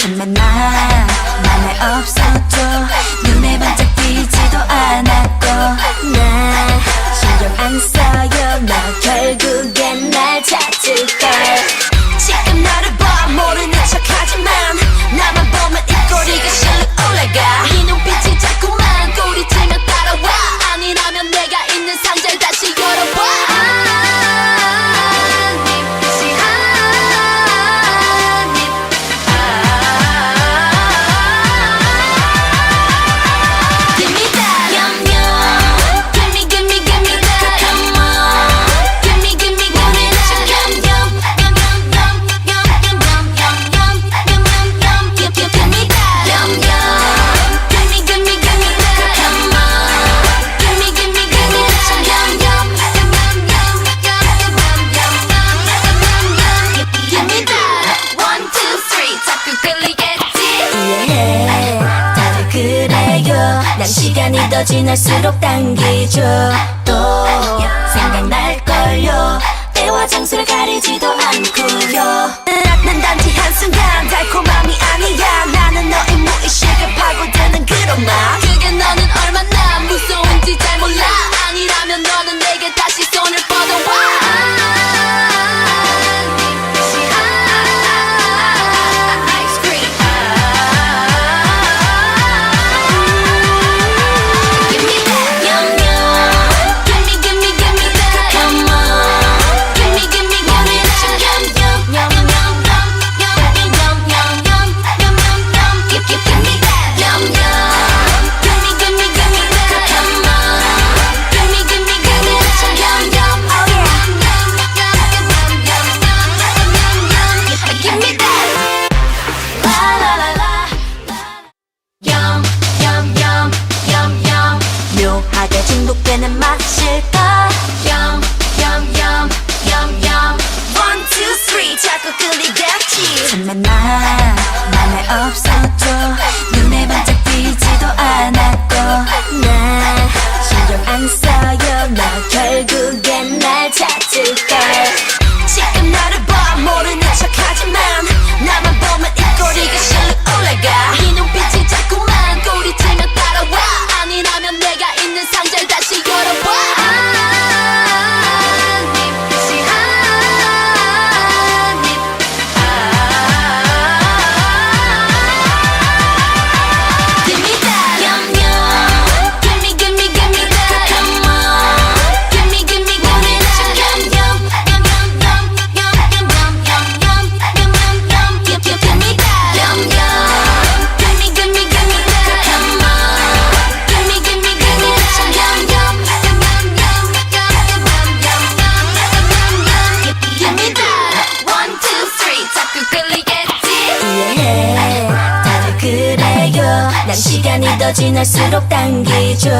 잠만 나 만에 없어도 난 시간이 더 지날수록 당기죠. 또 생각날걸요. 때와 장소를 가리지도 않고요. 지날수록 당기죠